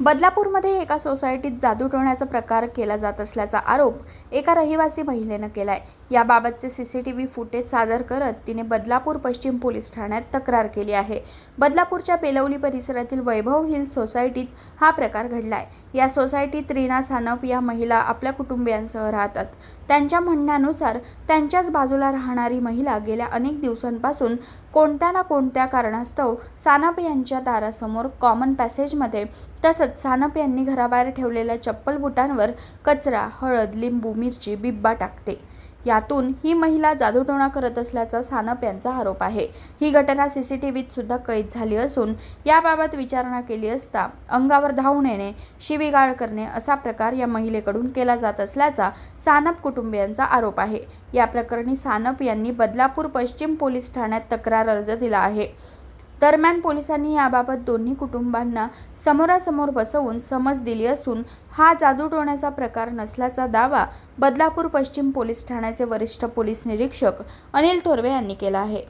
बदलापूरमध्ये एका सोसायटीत जादूटोण्याचा प्रकार केला जात असल्याचा आरोप एका रहिवासी महिलेनं केलाय. याबाबतचे C C T V footage सादर करत तिने बदलापूर पश्चिम पोलीस ठाण्यात तक्रार केली आहे. बदलापूरच्या बेलवली परिसरातील वैभव हिल सोसायटीत हा प्रकार घडलाय. या सोसायटीत रीना सानप या महिला आपल्या कुटुंबियांसह राहतात. त्यांच्या म्हणण्यानुसार त्यांच्याच बाजूला राहणारी महिला गेल्या अनेक दिवसांपासून कोणत्या ना कोणत्या कारणास्तव सानप यांच्या दारासमोर कॉमन पॅसेजमध्ये तसंच सानप यांनी घराबाहेर ठेवलेल्या चप्पल बुटांवर कचरा हळद लिंबू मिरची बिब्बा टाकते. यातून ही महिला जादूटोणा करत असल्याचा सानप यांचा आरोप आहे. ही घटना सीसीटीव्हीत सुद्धा कैद झाली असून याबाबत विचारणा केली असता अंगावर धावून येणे शिवीगाळ करणे असा प्रकार या महिलेकडून केला जात असल्याचा सानप कुटुंबियांचा आरोप आहे. या प्रकरणी सानप यांनी बदलापूर पश्चिम पोलीस ठाण्यात तक्रार अर्ज दिला आहे. दरम्यान पोलिसांनी याबाबत दोन्ही कुटुंबांना समोरासमोर बसवून समज दिली असून हा जादूटोण्याचा प्रकार नसल्याचा दावा बदलापूर पश्चिम पोलीस ठाण्याचे वरिष्ठ पोलीस निरीक्षक अनिल थोरवे यांनी केला आहे.